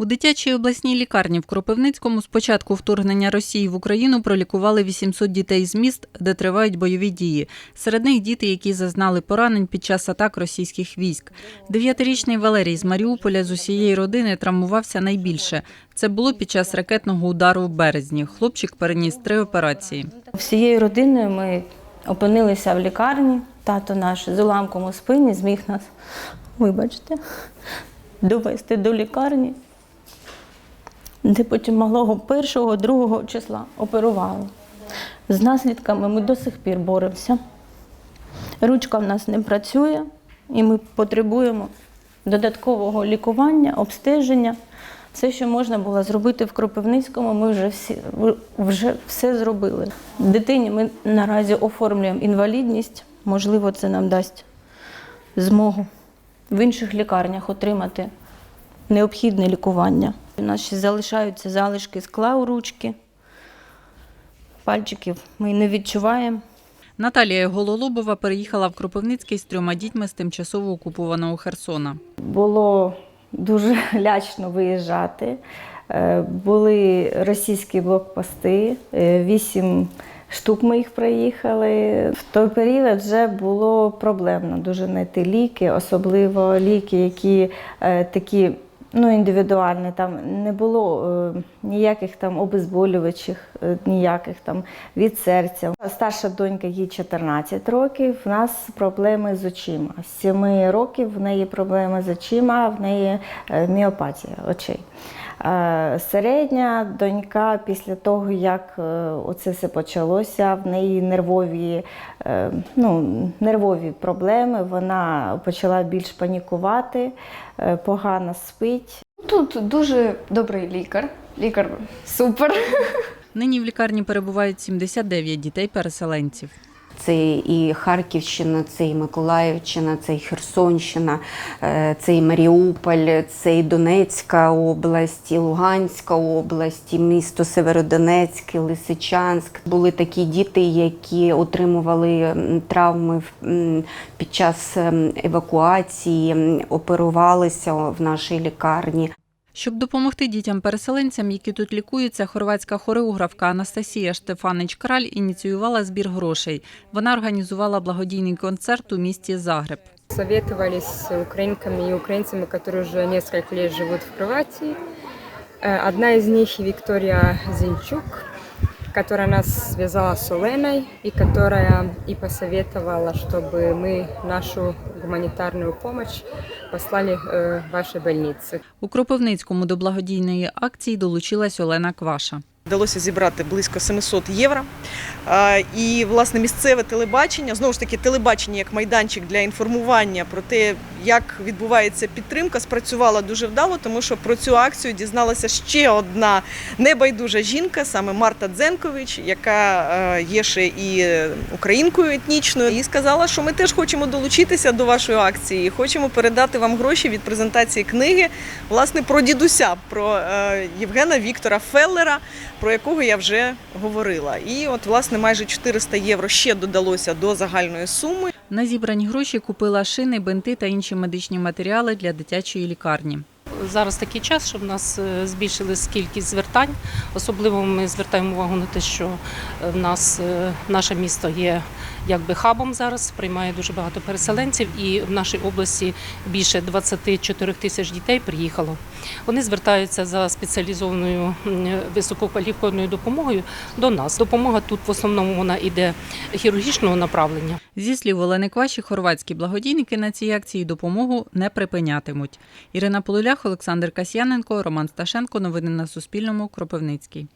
У дитячій обласній лікарні в Кропивницькому з початку вторгнення Росії в Україну пролікували 800 дітей з міст, де тривають бойові дії. Серед них діти, які зазнали поранень під час атак російських військ. Дев'ятирічний Валерій з Маріуполя з усієї родини травмувався найбільше. Це було під час ракетного удару в березні. Хлопчик переніс три операції. Всією родиною ми опинилися в лікарні. Тато наш з уламком у спині зміг нас, вибачте, довести до лікарні, де потім малого першого, другого числа оперували. З наслідками ми до сих пір боремося. Ручка в нас не працює, і ми потребуємо додаткового лікування, обстеження. Все, що можна було зробити в Кропивницькому, ми вже, всі, вже все зробили. Дитині ми наразі оформлюємо інвалідність. Можливо, це нам дасть змогу в інших лікарнях отримати необхідне лікування. У нас ще залишаються залишки скла у ручки. Пальчиків ми не відчуваємо. Наталія Гололобова переїхала в Кропивницький з трьома дітьми з тимчасово окупованого Херсона. Було дуже лячно виїжджати. Е, Були російські блокпости, е, вісім штук ми їх проїхали. В той період вже було проблемно дуже знайти ліки, особливо ліки, які е, такі. Ну, індивідуальні, там не було е, ніяких там обезболювачих, е, ніяких там від серця. Старша донька їй 14 років. В нас проблеми з очима. З 7 років в неї проблеми з очима, в неї е, міопатія очей. Е, Середня донька після того, як е, оце все почалося, в неї нервові, ну, нервові проблеми. Вона почала більш панікувати, погано спить. Тут дуже добрий лікар. Лікар супер. Нині в лікарні перебувають 79 дітей-переселенців. Це і Харківщина, це і Миколаївщина, це і Херсонщина, е, це і Маріуполь, це і Донецька область, і Луганська область, і місто Северодонецьк, і Лисичанськ. Були такі діти, які отримували травми під час евакуації, оперувалися в нашій лікарні. Щоб допомогти дітям-переселенцям, які тут лікуються, хорватська хореографка Анастасія Штефанич Краль ініціювала збір грошей. Вона організувала благодійний концерт у місті Загреб. советовались з українками і українцями, які вже несколько лет живуть в Хорватии. Э, Одна із них Вікторія Зинчук, которая нас связала с Оленой и которая и посоветовала, чтобы мы нашу гуманитарную помощь послали э, в ваши больницы. У Кропивницькому до благодійної акції долучилась Олена Кваша. Вдалося зібрати близько 700 євро. І власне місцеве телебачення, знову ж таки, телебачення як майданчик для інформування про те, як відбувається підтримка, спрацювала дуже вдало, тому що про цю акцію дізналася ще одна небайдужа жінка, саме Марта Дзенкович, яка е, є ще і українкою етнічною, і сказала, що ми теж хочемо долучитися до вашої акції, і хочемо передати вам гроші від презентації книги, власне, про дідуся, про е, Євгена Віктора Феллера про якого я вже говорила. І от, власне, майже 400 євро ще додалося до загальної суми. На зібрані гроші купила шини, бинти та інші медичні матеріали для дитячої лікарні. Зараз такий час, що в нас е, збільшилась кількість звертань. Особливо ми звертаємо увагу на те, що е, в нас е, наше місто є якби хабом зараз, приймає дуже багато переселенців, і в нашій області більше 24 тисяч дітей приїхало. Вони звертаються за спеціалізованою висококваліфікованою допомогою до нас. Допомога тут в основному вона іде хірургічного направлення. Зі слів Олени Кваші, хорватські благодійники на цій акції допомогу не припинятимуть. Ірина Полулях, Олександр Касьяненко, Роман Сташенко. Новини на Суспільному. Кропивницький.